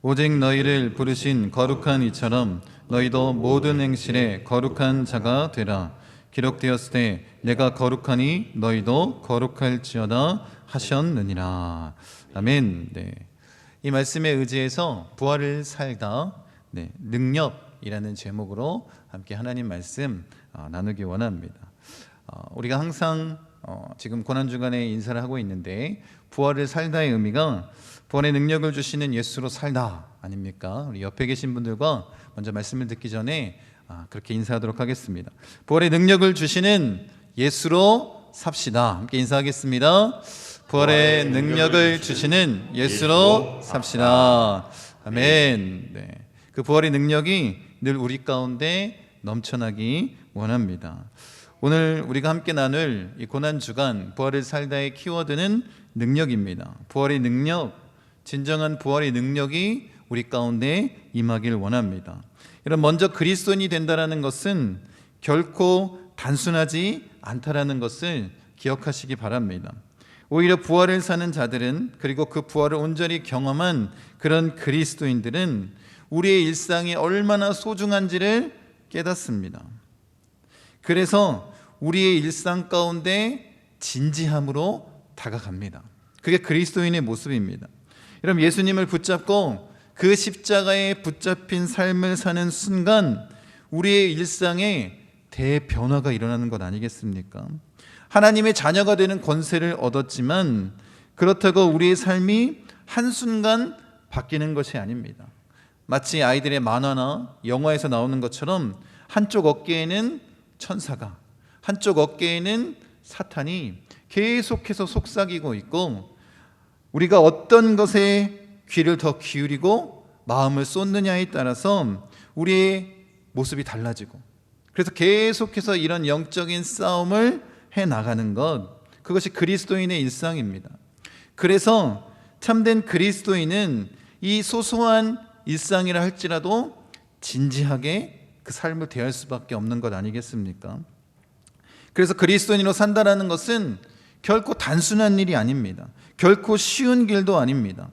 오직 너희를 부르신 거룩한 이처럼 너희도 모든 행실에 거룩한 자가 되라. 기록되었을 때 내가 거룩하니 너희도 거룩할지어다 하셨느니라. 아멘. 네. 이 말씀에 의지해서 부활을 살다 네, 능력이라는 제목으로 함께 하나님 말씀 어, 나누기 원합니다. 어, 우리가 항상 어, 지금 고난 주간에 인사를 하고 있는데 부활을 살다의 의미가 부활의 능력을 주시는 예수로 살다 아닙니까? 우리 옆에 계신 분들과 먼저 말씀을 듣기 전에 아, 그렇게 인사하도록 하겠습니다. 부활의 능력을 주시는 예수로 삽시다. 함께 인사하겠습니다. 부활의 능력을 주시는 예수로 삽시다. 아멘. 네. 그 부활의 능력이 늘 우리 가운데 넘쳐나기 원합니다. 오늘 우리가 함께 나눌 이 고난 주간 부활을 살다의 키워드는 능력입니다. 부활의 능력, 진정한 부활의 능력이 우리 가운데 임하길 원합니다. 여러분 먼저 그리스도인이 된다라는 것은 결코 단순하지 않다라는 것을 기억하시기 바랍니다. 오히려 부활을 사는 자들은 그리고 그 부활을 온전히 경험한 그런 그리스도인들은 우리의 일상이 얼마나 소중한지를 깨닫습니다. 그래서 우리의 일상 가운데 진지함으로 다가갑니다. 그게 그리스도인의 모습입니다. 여러분 예수님을 붙잡고 그 십자가에 붙잡힌 삶을 사는 순간 우리의 일상에 대변화가 일어나는 것 아니겠습니까? 하나님의 자녀가 되는 권세를 얻었지만 그렇다고 우리의 삶이 한순간 바뀌는 것이 아닙니다. 마치 아이들의 만화나 영화에서 나오는 것처럼 한쪽 어깨에는 천사가 한쪽 어깨에는 사탄이 계속해서 속삭이고 있고 우리가 어떤 것에 귀를 더 기울이고 마음을 쏟느냐에 따라서 우리의 모습이 달라지고 그래서 계속해서 이런 영적인 싸움을 해 나가는 것 그것이 그리스도인의 일상입니다. 그래서 참된 그리스도인은 이 소소한 일상이라 할지라도 진지하게 그 삶을 대할 수밖에 없는 것 아니겠습니까? 그래서 그리스도인으로 산다라는 것은 결코 단순한 일이 아닙니다. 결코 쉬운 길도 아닙니다.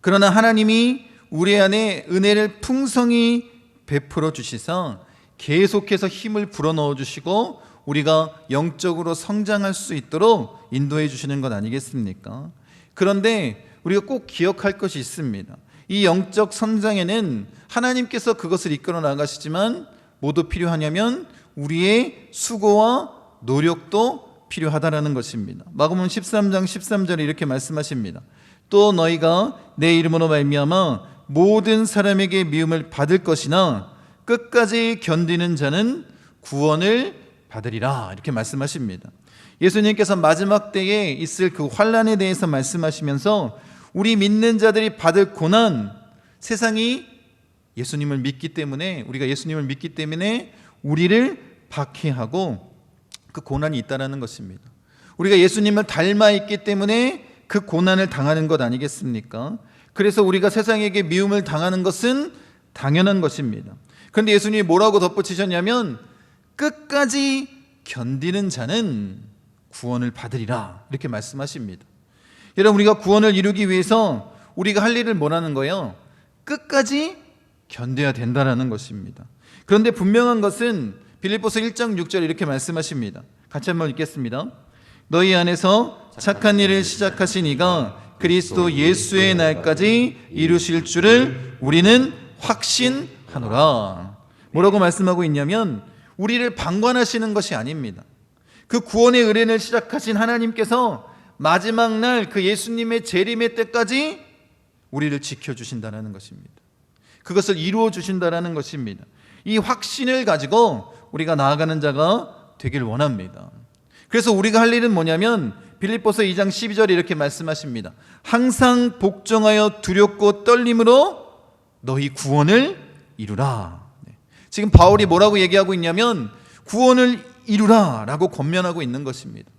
그러나 하나님이 우리 안에 은혜를 풍성히 베풀어 주시사 계속해서 힘을 불어넣어 주시고 우리가 영적으로 성장할 수 있도록 인도해 주시는 것 아니겠습니까? 그런데 우리가 꼭 기억할 것이 있습니다. 이 영적 성장에는 하나님께서 그것을 이끌어 나가시지만 모두 필요하냐면 우리의 수고와 노력도 필요하다라는 것입니다. 마가복음 13장 13절에 이렇게 말씀하십니다. 또 너희가 내 이름으로 말미암아 모든 사람에게 미움을 받을 것이나 끝까지 견디는 자는 구원을 받으리라 이렇게 말씀하십니다. 예수님께서 마지막 때에 있을 그 환란에 대해서 말씀하시면서 우리 믿는 자들이 받을 고난 세상이 예수님을 믿기 때문에 우리가 예수님을 믿기 때문에 우리를 박해하고 그 고난이 있다라는 것입니다. 우리가 예수님을 닮아 있기 때문에 그 고난을 당하는 것 아니겠습니까? 그래서 우리가 세상에게 미움을 당하는 것은 당연한 것입니다. 그런데 예수님이 뭐라고 덧붙이셨냐면 끝까지 견디는 자는 구원을 받으리라 이렇게 말씀하십니다. 여러분 우리가 구원을 이루기 위해서 우리가 할 일을 뭐라는 거예요? 끝까지 견뎌야 된다라는 것입니다. 그런데 분명한 것은 빌립보서 1장 6절 이렇게 말씀하십니다. 같이 한번 읽겠습니다. 너희 안에서 착한 일을 시작하신 이가 그리스도 예수의 날까지 이루실 줄을 우리는 확신하노라. 뭐라고 말씀하고 있냐면 우리를 방관하시는 것이 아닙니다. 그 구원의 의뢰를 시작하신 하나님께서 마지막 날 그 예수님의 재림의 때까지 우리를 지켜 주신다는 것입니다. 그것을 이루어 주신다는 것입니다. 이 확신을 가지고 우리가 나아가는 자가 되길 원합니다. 그래서 우리가 할 일은 뭐냐면 빌립보서 2장 12절에 이렇게 말씀하십니다. 항상 복종하여 두렵고 떨림으로 너희 구원을 이루라. 네. 지금 바울이 뭐라고 얘기하고 있냐면 구원을 이루라라고 권면하고 있는 것입니다.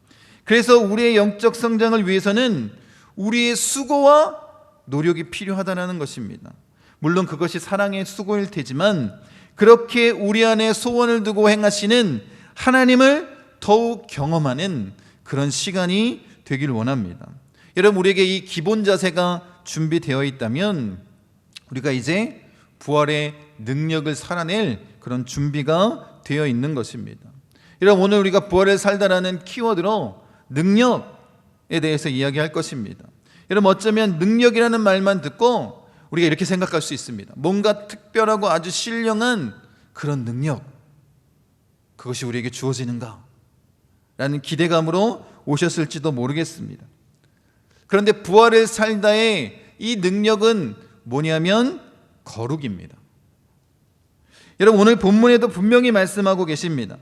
그래서 우리의 영적 성장을 위해서는 우리의 수고와 노력이 필요하다는 것입니다. 물론 그것이 사랑의 수고일 테지만 그렇게 우리 안에 소원을 두고 행하시는 하나님을 더욱 경험하는 그런 시간이 되길 원합니다. 여러분 우리에게 이 기본 자세가 준비되어 있다면 우리가 이제 부활의 능력을 살아낼 그런 준비가 되어 있는 것입니다. 여러분 오늘 우리가 부활을 살다라는 키워드로 능력에 대해서 이야기할 것입니다. 여러분 어쩌면 능력이라는 말만 듣고 우리가 이렇게 생각할 수 있습니다. 뭔가 특별하고 아주 신령한 그런 능력 그것이 우리에게 주어지는가? 라는 기대감으로 오셨을지도 모르겠습니다. 그런데 부활을 살다의 이 능력은 뭐냐면 거룩입니다. 여러분 오늘 본문에도 분명히 말씀하고 계십니다.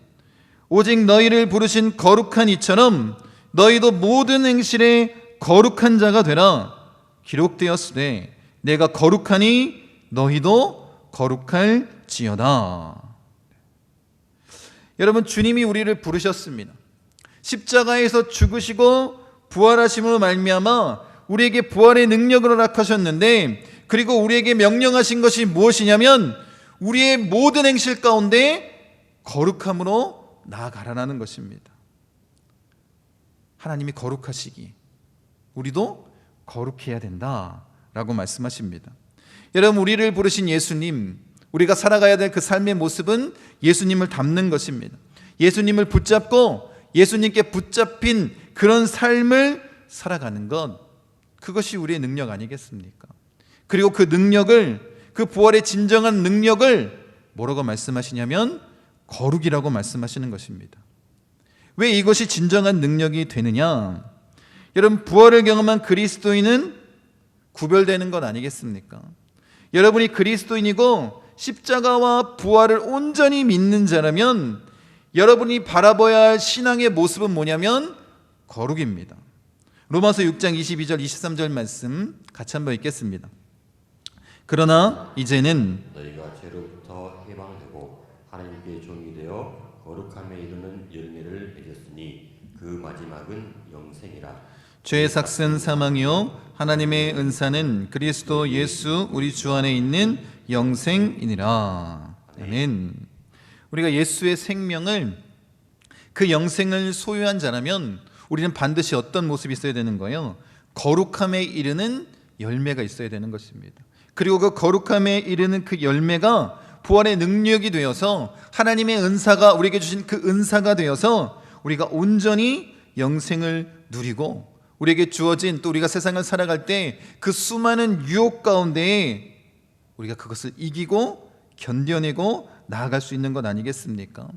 오직 너희를 부르신 거룩한 이처럼 너희도 모든 행실에 거룩한 자가 되라 기록되었으되 내가 거룩하니 너희도 거룩할지어다. 여러분 주님이 우리를 부르셨습니다. 십자가에서 죽으시고 부활하심으로 말미암아 우리에게 부활의 능력을 허락하셨는데 그리고 우리에게 명령하신 것이 무엇이냐면 우리의 모든 행실 가운데 거룩함으로 나아가라는 것입니다. 하나님이 거룩하시기 우리도 거룩해야 된다 라고 말씀하십니다. 여러분 우리를 부르신 예수님 우리가 살아가야 될 그 삶의 모습은 예수님을 닮는 것입니다. 예수님을 붙잡고 예수님께 붙잡힌 그런 삶을 살아가는 것 그것이 우리의 능력 아니겠습니까? 그리고 그 능력을 그 부활의 진정한 능력을 뭐라고 말씀하시냐면 거룩이라고 말씀하시는 것입니다. 왜 이것이 진정한 능력이 되느냐? 여러분 부활을 경험한 그리스도인은 구별되는 것 아니겠습니까? 여러분이 그리스도인이고 십자가와 부활을 온전히 믿는 자라면 여러분이 바라봐야 할 신앙의 모습은 뭐냐면 거룩입니다. 로마서 6장 22절 23절 말씀 같이 한번 읽겠습니다. 그러나 이제는 너희가 죄로부터 해방되고 하나님께 종이 되어 거룩함에 이르는 열매를 맺었으니 그 마지막은 영생이라. 죄의 삭은 사망이요 하나님의 은사는 그리스도 예수 우리 주 안에 있는 영생이니라. 아멘. 우리가 예수의 생명을 그 영생을 소유한 자라면 우리는 반드시 어떤 모습이 있어야 되는 거예요? 거룩함에 이르는 열매가 있어야 되는 것입니다. 그리고 그 거룩함에 이르는 그 열매가 부활의 능력이 되어서 하나님의 은사가 우리에게 주신 그 은사가 되어서 우리가 온전히 영생을 누리고 우리에게 주어진 또 우리가 세상을 살아갈 때 그 수많은 유혹 가운데 우리가 그것을 이기고 견뎌내고 나아갈 수 있는 것 아니겠습니까?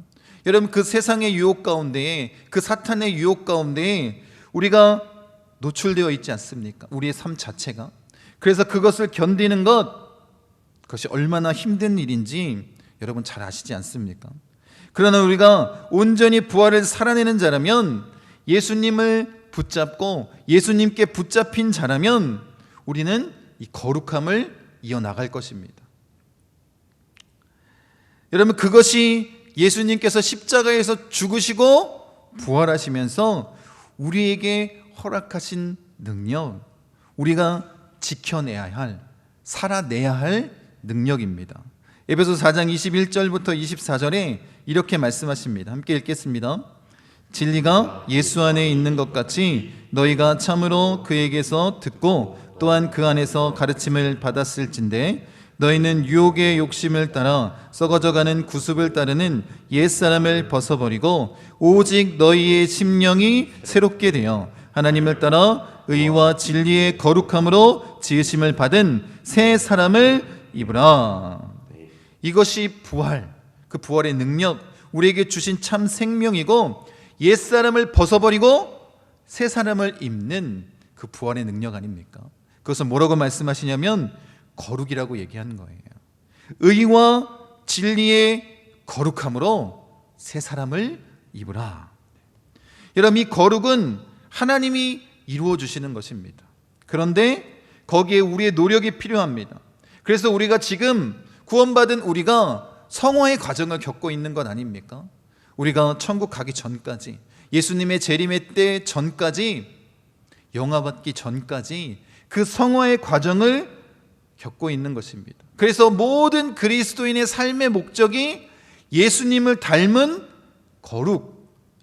여러분 그 세상의 유혹 가운데 그 사탄의 유혹 가운데 우리가 노출되어 있지 않습니까? 우리의 삶 자체가 그래서 그것을 견디는 것 그것이 얼마나 힘든 일인지 여러분 잘 아시지 않습니까? 그러나 우리가 온전히 부활을 살아내는 자라면 예수님을 붙잡고 예수님께 붙잡힌 자라면 우리는 이 거룩함을 이어나갈 것입니다. 여러분 그것이 예수님께서 십자가에서 죽으시고 부활하시면서 우리에게 허락하신 능력, 우리가 지켜내야 할, 살아내야 할 능력입니다. 에베소 4장 21절부터 24절에 이렇게 말씀하십니다. 함께 읽겠습니다. 진리가 예수 안에 있는 것 같이 너희가 참으로 그에게서 듣고 또한 그 안에서 가르침을 받았을진데 너희는 유혹의 욕심을 따라 썩어져가는 구습을 따르는 옛사람을 벗어버리고 오직 너희의 심령이 새롭게 되어 하나님을 따라 의와 진리의 거룩함으로 지으심을 받은 새 사람을 입으라. 이것이 부활, 그 부활의 능력, 우리에게 주신 참 생명이고 옛사람을 벗어버리고 새 사람을 입는 그 부활의 능력 아닙니까? 그것은 뭐라고 말씀하시냐면 거룩이라고 얘기하는 거예요. 의와 진리의 거룩함으로 새 사람을 입으라. 여러분 이 거룩은 하나님이 이루어 주시는 것입니다. 그런데 거기에 우리의 노력이 필요합니다. 그래서 우리가 지금 구원받은 우리가 성화의 과정을 겪고 있는 것 아닙니까? 우리가 천국 가기 전까지 예수님의 재림의 때 전까지 영화받기 전까지 그 성화의 과정을 겪고 있는 것입니다. 그래서 모든 그리스도인의 삶의 목적이 예수님을 닮은 거룩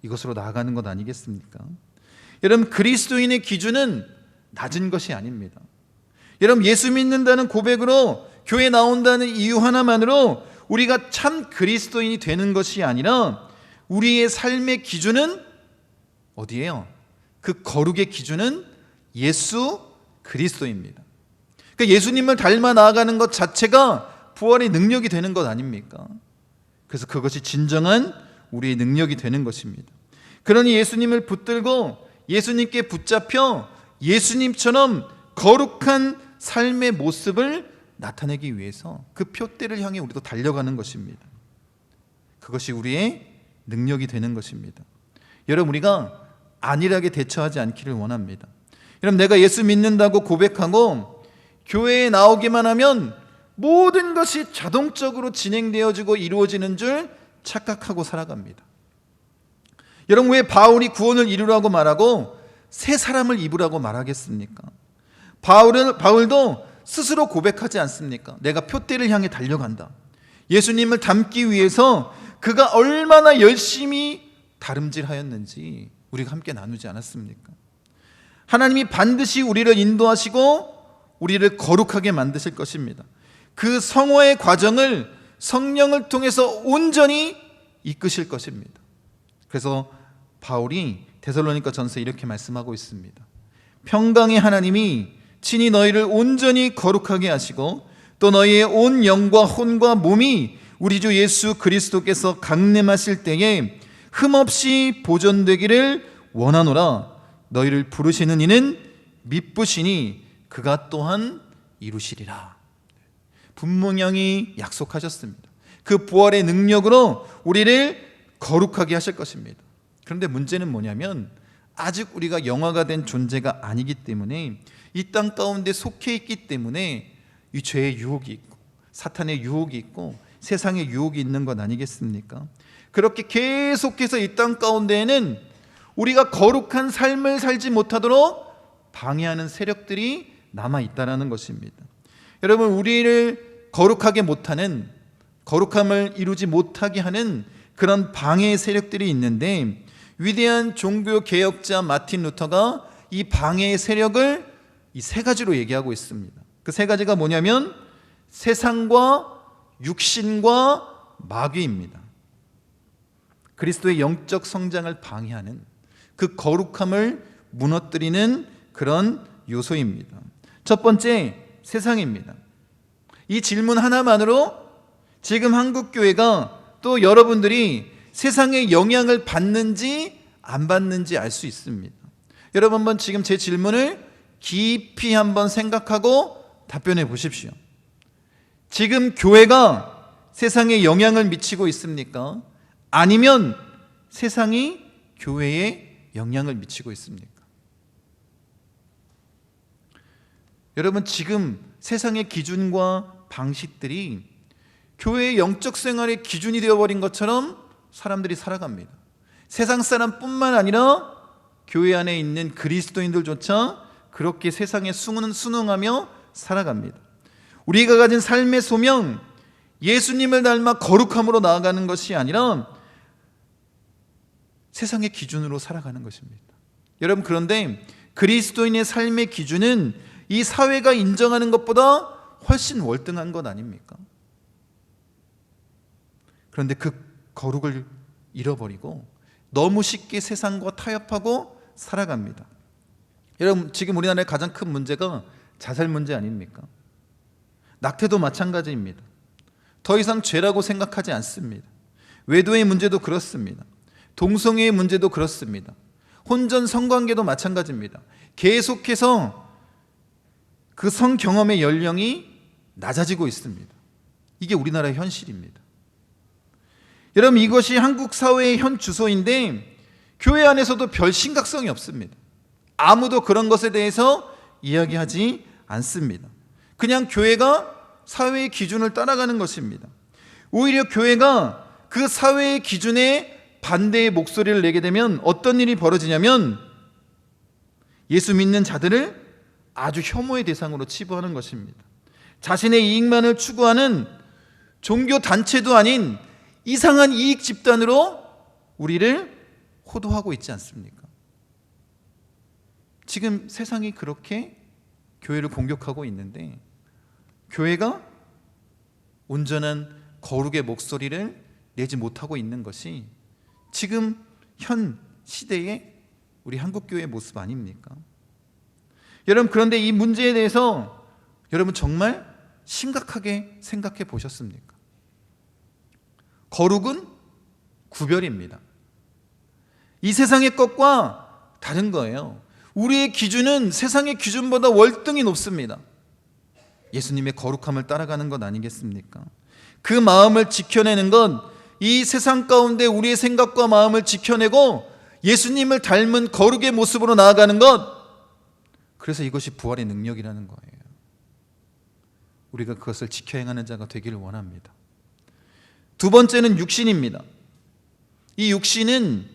이것으로 나아가는 것 아니겠습니까? 여러분 그리스도인의 기준은 낮은 것이 아닙니다. 여러분 예수 믿는다는 고백으로 교회 나온다는 이유 하나만으로 우리가 참 그리스도인이 되는 것이 아니라 우리의 삶의 기준은 어디예요? 그 거룩의 기준은 예수 그리스도입니다. 그러니까 예수님을 닮아 나아가는 것 자체가 부활의 능력이 되는 것 아닙니까? 그래서 그것이 진정한 우리의 능력이 되는 것입니다. 그러니 예수님을 붙들고 예수님께 붙잡혀 예수님처럼 거룩한 삶의 모습을 나타내기 위해서 그 표대를 향해 우리도 달려가는 것입니다. 그것이 우리의 능력이 되는 것입니다. 여러분 우리가 안일하게 대처하지 않기를 원합니다. 여러분 내가 예수 믿는다고 고백하고 교회에 나오기만 하면 모든 것이 자동적으로 진행되어지고 이루어지는 줄 착각하고 살아갑니다. 여러분 왜 바울이 구원을 이루라고 말하고 새 사람을 입으라고 말하겠습니까? 바울은 바울도 스스로 고백하지 않습니까? 내가 표대를 향해 달려간다. 예수님을 닮기 위해서 그가 얼마나 열심히 다름질하였는지 우리가 함께 나누지 않았습니까? 하나님이 반드시 우리를 인도하시고 우리를 거룩하게 만드실 것입니다. 그 성화의 과정을 성령을 통해서 온전히 이끄실 것입니다. 그래서 바울이 데살로니가 전서 이렇게 말씀하고 있습니다. 평강의 하나님이 친히 너희를 온전히 거룩하게 하시고 또 너희의 온 영과 혼과 몸이 우리 주 예수 그리스도께서 강림하실 때에 흠없이 보존되기를 원하노라 너희를 부르시는 이는 미쁘시니 그가 또한 이루시리라 분명히 약속하셨습니다. 그 부활의 능력으로 우리를 거룩하게 하실 것입니다. 그런데 문제는 뭐냐면 아직 우리가 영화가 된 존재가 아니기 때문에 이 땅 가운데 속해 있기 때문에 이 죄의 유혹이 있고 사탄의 유혹이 있고 세상의 유혹이 있는 것 아니겠습니까? 그렇게 계속해서 이 땅 가운데에는 우리가 거룩한 삶을 살지 못하도록 방해하는 세력들이 남아 있다라는 것입니다. 여러분 우리를 거룩하게 못하는 거룩함을 이루지 못하게 하는 그런 방해 세력들이 있는데 위대한 종교 개혁자 마틴 루터가 이 방해 세력을 이 세 가지로 얘기하고 있습니다. 그 세 가지가 뭐냐면 세상과 육신과 마귀입니다. 그리스도의 영적 성장을 방해하는 그 거룩함을 무너뜨리는 그런 요소입니다. 첫 번째 세상입니다. 이 질문 하나만으로 지금 한국 교회가 또 여러분들이 세상의 영향을 받는지 안 받는지 알 수 있습니다. 여러분 지금 제 질문을 깊이 한번 생각하고 답변해 보십시오. 지금 교회가 세상에 영향을 미치고 있습니까? 아니면 세상이 교회에 영향을 미치고 있습니까? 여러분 지금 세상의 기준과 방식들이 교회의 영적 생활의 기준이 되어버린 것처럼 사람들이 살아갑니다. 세상 사람뿐만 아니라 교회 안에 있는 그리스도인들조차 그렇게 세상에 순응, 순응하며 살아갑니다. 우리가 가진 삶의 소명, 예수님을 닮아 거룩함으로 나아가는 것이 아니라 세상의 기준으로 살아가는 것입니다. 여러분, 그런데 그리스도인의 삶의 기준은 이 사회가 인정하는 것보다 훨씬 월등한 것 아닙니까? 그런데 그 거룩을 잃어버리고 너무 쉽게 세상과 타협하고 살아갑니다. 여러분, 지금 우리나라의 가장 큰 문제가 자살 문제 아닙니까? 낙태도 마찬가지입니다. 더 이상 죄라고 생각하지 않습니다. 외도의 문제도 그렇습니다. 동성애의 문제도 그렇습니다. 혼전 성관계도 마찬가지입니다. 계속해서 그 성 경험의 연령이 낮아지고 있습니다. 이게 우리나라의 현실입니다. 여러분 이것이 한국 사회의 현 주소인데 교회 안에서도 별 심각성이 없습니다. 아무도 그런 것에 대해서 이야기하지 않습니다. 그냥 교회가 사회의 기준을 따라가는 것입니다. 오히려 교회가 그 사회의 기준에 반대의 목소리를 내게 되면 어떤 일이 벌어지냐면 예수 믿는 자들을 아주 혐오의 대상으로 치부하는 것입니다. 자신의 이익만을 추구하는 종교 단체도 아닌 이상한 이익 집단으로 우리를 호도하고 있지 않습니까? 지금 세상이 그렇게 교회를 공격하고 있는데 교회가 온전한 거룩의 목소리를 내지 못하고 있는 것이 지금 현 시대의 우리 한국 교회의 모습 아닙니까? 여러분 그런데 이 문제에 대해서 여러분 정말 심각하게 생각해 보셨습니까? 거룩은 구별입니다. 이 세상의 것과 다른 거예요. 우리의 기준은 세상의 기준보다 월등히 높습니다. 예수님의 거룩함을 따라가는 것 아니겠습니까? 그 마음을 지켜내는 건 이 세상 가운데 우리의 생각과 마음을 지켜내고 예수님을 닮은 거룩의 모습으로 나아가는 것. 그래서 이것이 부활의 능력이라는 거예요. 우리가 그것을 지켜 행하는 자가 되기를 원합니다. 두 번째는 육신입니다. 이 육신은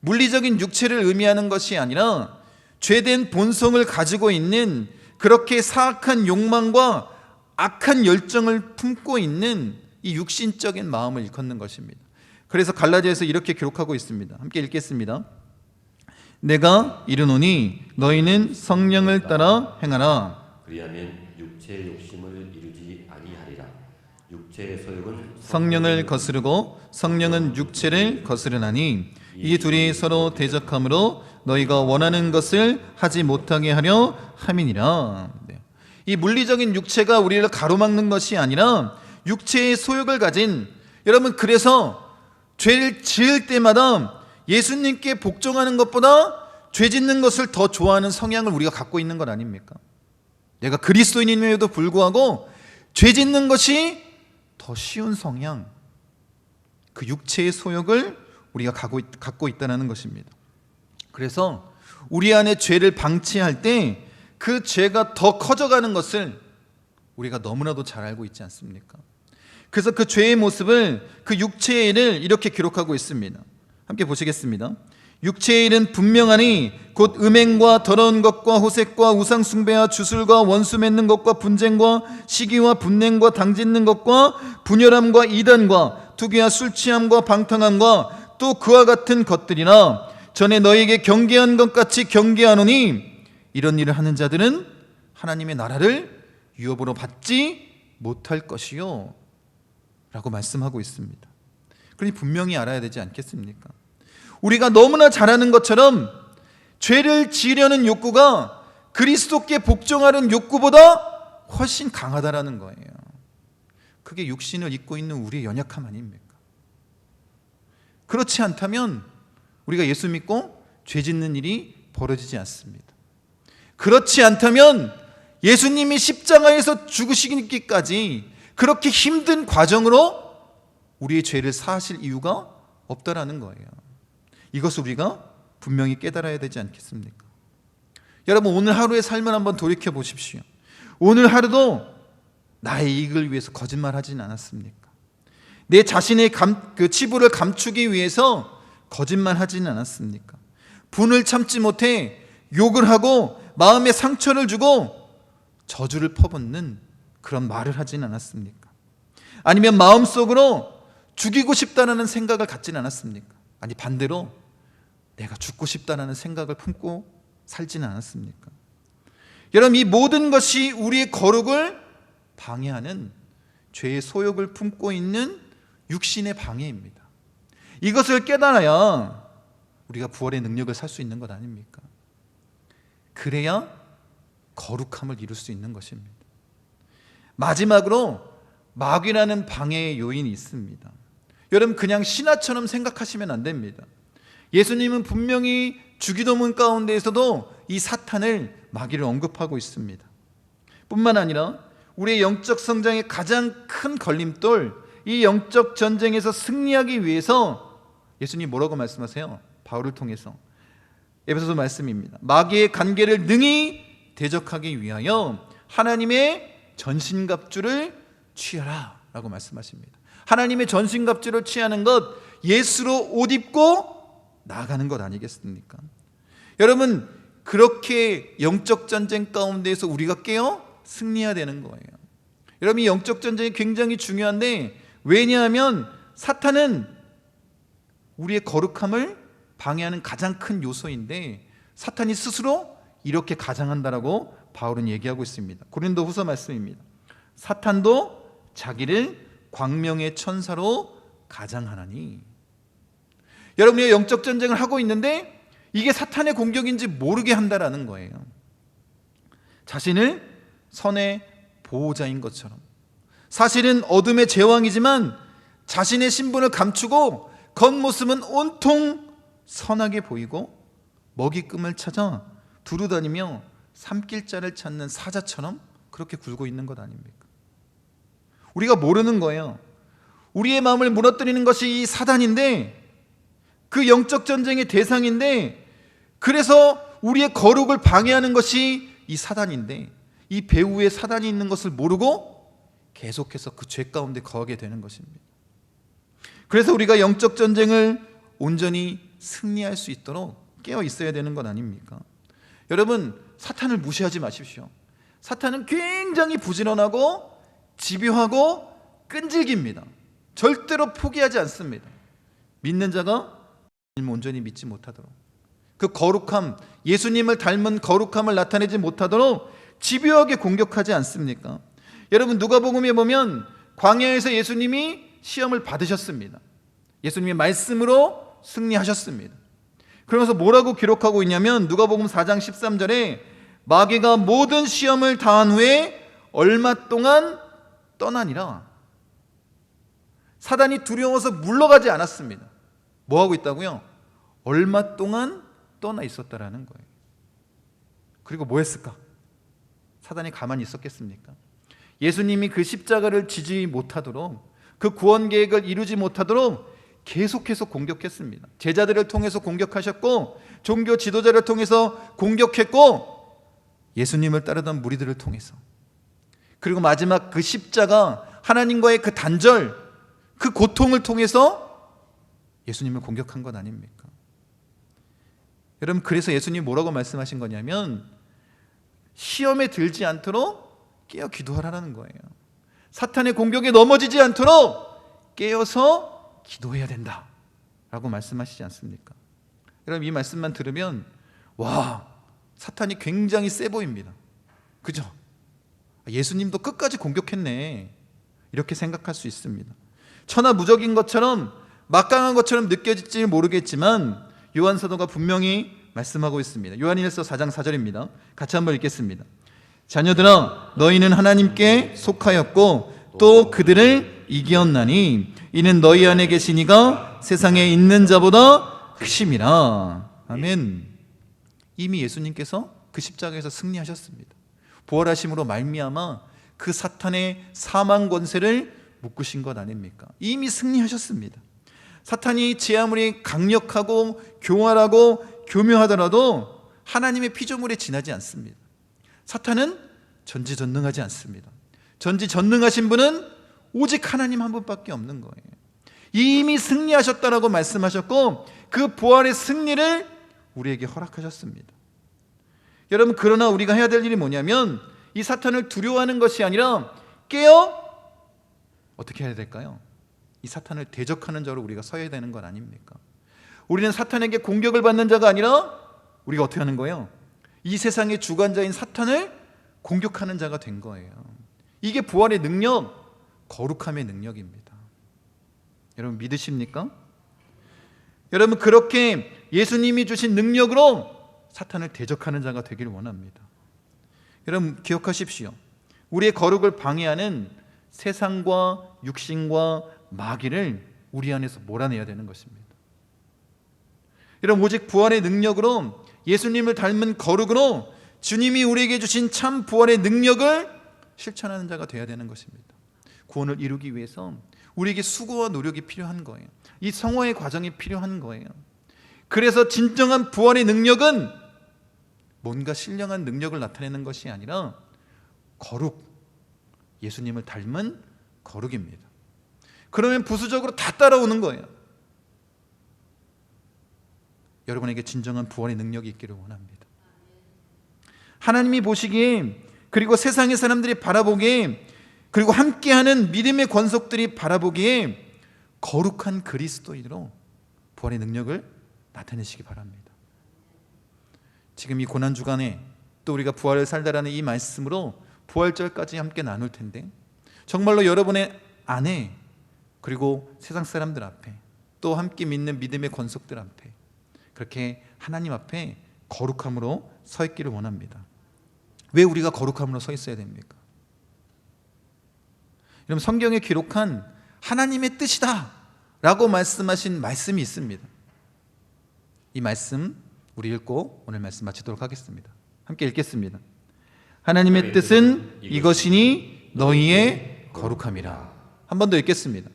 물리적인 육체를 의미하는 것이 아니라 죄된 본성을 가지고 있는 그렇게 사악한 욕망과 악한 열정을 품고 있는 이 육신적인 마음을 일컫는 것입니다. 그래서 갈라디아에서 이렇게 기록하고 있습니다. 함께 읽겠습니다. 내가 이르노니 너희는 성령을 따라 행하라. 그리하면 육체의 욕심을 이루지 아니하리라. 육체의 소욕은 성령을 거스르고 성령은 육체를 거스르나니 이 둘이 서로 대적함으로 너희가 원하는 것을 하지 못하게 하려 함이니라. 네. 이 물리적인 육체가 우리를 가로막는 것이 아니라 육체의 소욕을 가진 여러분 그래서 죄를 지을 때마다 예수님께 복종하는 것보다 죄 짓는 것을 더 좋아하는 성향을 우리가 갖고 있는 것 아닙니까? 내가 그리스도인임에도 불구하고 죄 짓는 것이 더 쉬운 성향, 그 육체의 소욕을 우리가 갖고, 있다는 것입니다. 그래서 우리 안에 죄를 방치할 때 그 죄가 더 커져가는 것을 우리가 너무나도 잘 알고 있지 않습니까? 그래서 그 죄의 모습을 그 육체의 일을 이렇게 기록하고 있습니다. 함께 보시겠습니다. 육체의 일은 분명하니 곧 음행과 더러운 것과 호색과 우상 숭배와 주술과 원수 맺는 것과 분쟁과 시기와 분냉과 당짓는 것과 분열함과 이단과 투기와 술 취함과 방탕함과 또 그와 같은 것들이나 전에 너에게 경계한 것 같이 경계하노니 이런 일을 하는 자들은 하나님의 나라를 유업으로 받지 못할 것이요 라고 말씀하고 있습니다. 그러니 분명히 알아야 되지 않겠습니까? 우리가 너무나 잘하는 것처럼 죄를 지으려는 욕구가 그리스도께 복종하는 욕구보다 훨씬 강하다라는 거예요. 그게 육신을 입고 있는 우리의 연약함 아닙니까? 그렇지 않다면 우리가 예수 믿고 죄 짓는 일이 벌어지지 않습니다. 그렇지 않다면 예수님이 십자가에서 죽으시기까지 그렇게 힘든 과정으로 우리의 죄를 사하실 이유가 없다라는 거예요. 이것을 우리가 분명히 깨달아야 되지 않겠습니까? 여러분 오늘 하루의 삶을 한번 돌이켜 보십시오. 오늘 하루도 나의 이익을 위해서 거짓말하진 않았습니까? 내 자신의 감, 그 치부를 감추기 위해서 거짓말하지는 않았습니까? 분을 참지 못해 욕을 하고 마음에 상처를 주고 저주를 퍼붓는 그런 말을 하진 않았습니까? 아니면 마음속으로 죽이고 싶다는 생각을 갖진 않았습니까? 아니 반대로 내가 죽고 싶다는 생각을 품고 살지는 않았습니까? 여러분 이 모든 것이 우리의 거룩을 방해하는 죄의 소욕을 품고 있는 육신의 방해입니다. 이것을 깨달아야 우리가 부활의 능력을 살 수 있는 것 아닙니까? 그래야 거룩함을 이룰 수 있는 것입니다. 마지막으로 마귀라는 방해의 요인이 있습니다. 여러분 그냥 신화처럼 생각하시면 안 됩니다. 예수님은 분명히 주기도문 가운데에서도 이 사탄을 마귀를 언급하고 있습니다. 뿐만 아니라 우리의 영적 성장의 가장 큰 걸림돌, 이 영적 전쟁에서 승리하기 위해서 예수님 뭐라고 말씀하세요? 바울을 통해서 에베소서 말씀입니다. 마귀의 관계를 능히 대적하기 위하여 하나님의 전신갑주를 취하라라고 말씀하십니다. 하나님의 전신갑주를 취하는 것 예수로 옷 입고 나아가는 것 아니겠습니까? 여러분 그렇게 영적 전쟁 가운데에서 우리가 깨어 승리해야 되는 거예요. 여러분 이 영적 전쟁이 굉장히 중요한데 왜냐하면 사탄은 우리의 거룩함을 방해하는 가장 큰 요소인데 사탄이 스스로 이렇게 가장한다라고 바울은 얘기하고 있습니다. 고린도 후서 말씀입니다. 사탄도 자기를 광명의 천사로 가장하나니 여러분이 영적 전쟁을 하고 있는데 이게 사탄의 공격인지 모르게 한다라는 거예요. 자신을 선의 보호자인 것처럼 사실은 어둠의 제왕이지만 자신의 신분을 감추고 겉모습은 온통 선하게 보이고 먹이끔을 찾아 두루다니며 삼킬자를 찾는 사자처럼 그렇게 굴고 있는 것 아닙니까? 우리가 모르는 거예요. 우리의 마음을 무너뜨리는 것이 이 사단인데 그 영적 전쟁의 대상인데 그래서 우리의 거룩을 방해하는 것이 이 사단인데 이 배후에 사단이 있는 것을 모르고 계속해서 그 죄 가운데 거하게 되는 것입니다. 그래서 우리가 영적 전쟁을 온전히 승리할 수 있도록 깨어 있어야 되는 것 아닙니까? 여러분, 사탄을 무시하지 마십시오. 사탄은 굉장히 부지런하고 집요하고 끈질깁니다. 절대로 포기하지 않습니다. 믿는 자가 온전히 믿지 못하도록 그 거룩함, 예수님을 닮은 거룩함을 나타내지 못하도록 집요하게 공격하지 않습니까? 여러분 누가복음에 보면 광야에서 예수님이 시험을 받으셨습니다. 예수님의 말씀으로 승리하셨습니다. 그러면서 뭐라고 기록하고 있냐면 누가복음 4장 13절에 마귀가 모든 시험을 다한 후에 얼마 동안 떠나니라. 사단이 두려워서 물러가지 않았습니다. 뭐 하고 있다고요? 얼마 동안 떠나 있었다라는 거예요. 그리고 뭐 했을까? 사단이 가만히 있었겠습니까? 예수님이 그 십자가를 지지 못하도록 그 구원 계획을 이루지 못하도록 계속해서 공격했습니다. 제자들을 통해서 공격하셨고 종교 지도자를 통해서 공격했고 예수님을 따르던 무리들을 통해서 그리고 마지막 그 십자가 하나님과의 그 단절 그 고통을 통해서 예수님을 공격한 것 아닙니까? 여러분 그래서 예수님 뭐라고 말씀하신 거냐면 시험에 들지 않도록 깨어 기도하라는 거예요. 사탄의 공격에 넘어지지 않도록 깨어서 기도해야 된다. 라고 말씀하시지 않습니까? 여러분 이 말씀만 들으면 와 사탄이 굉장히 세 보입니다. 그죠? 예수님도 끝까지 공격했네. 이렇게 생각할 수 있습니다. 천하무적인 것처럼 막강한 것처럼 느껴질지 모르겠지만 요한 사도가 분명히 말씀하고 있습니다. 요한일서 4장 4절입니다. 같이 한번 읽겠습니다. 자녀들아 너희는 하나님께 속하였고 또 그들을 이기었나니 이는 너희 안에 계신 이가 세상에 있는 자보다 크심이라. 아멘. 이미 예수님께서 그 십자가에서 승리하셨습니다. 부활하심으로 말미암아 그 사탄의 사망 권세를 묶으신 것 아닙니까? 이미 승리하셨습니다. 사탄이 제 아무리 강력하고 교활하고 교묘하더라도 하나님의 피조물에 지나지 않습니다. 사탄은 전지전능하지 않습니다. 전지전능하신 분은 오직 하나님 한 분밖에 없는 거예요. 이미 승리하셨다라고 말씀하셨고 그 부활의 승리를 우리에게 허락하셨습니다. 여러분 그러나 우리가 해야 될 일이 뭐냐면 이 사탄을 두려워하는 것이 아니라 깨어 어떻게 해야 될까요? 이 사탄을 대적하는 자로 우리가 서야 되는 건 아닙니까? 우리는 사탄에게 공격을 받는 자가 아니라 우리가 어떻게 하는 거예요? 이 세상의 주관자인 사탄을 공격하는 자가 된 거예요. 이게 부활의 능력, 거룩함의 능력입니다. 여러분 믿으십니까? 여러분 그렇게 예수님이 주신 능력으로 사탄을 대적하는 자가 되기를 원합니다. 여러분 기억하십시오. 우리의 거룩을 방해하는 세상과 육신과 마귀를 우리 안에서 몰아내야 되는 것입니다. 여러분 오직 부활의 능력으로 예수님을 닮은 거룩으로 주님이 우리에게 주신 참 부활의 능력을 실천하는 자가 되어야 되는 것입니다. 구원을 이루기 위해서 우리에게 수고와 노력이 필요한 거예요. 이 성화의 과정이 필요한 거예요. 그래서 진정한 부활의 능력은 뭔가 신령한 능력을 나타내는 것이 아니라 거룩, 예수님을 닮은 거룩입니다. 그러면 부수적으로 다 따라오는 거예요. 여러분에게 진정한 부활의 능력이 있기를 원합니다. 하나님이 보시기에 그리고 세상의 사람들이 바라보기에 그리고 함께하는 믿음의 권속들이 바라보기에 거룩한 그리스도인으로 부활의 능력을 나타내시기 바랍니다. 지금 이 고난 주간에 또 우리가 부활을 살다라는 이 말씀으로 부활절까지 함께 나눌 텐데 정말로 여러분의 안에 그리고 세상 사람들 앞에 또 함께 믿는 믿음의 권속들 앞에 그렇게 하나님 앞에 거룩함으로 서 있기를 원합니다. 왜 우리가 거룩함으로 서 있어야 됩니까? 여러분 성경에 기록한 하나님의 뜻이다 라고 말씀하신 말씀이 있습니다. 이 말씀 우리 읽고 오늘 말씀 마치도록 하겠습니다. 함께 읽겠습니다. 하나님의 뜻은 이것이니 너희의 거룩함이라. 한 번 더 읽겠습니다.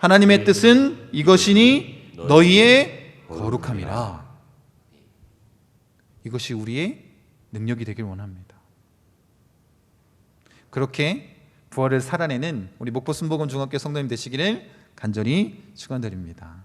하나님의 뜻은 이것이니 너희의 거룩함이라. 이것이 우리의 능력이 되길 원합니다. 그렇게 부활을 살아내는 우리 목포 순복음 중학교 성도님 되시기를 간절히 축원드립니다.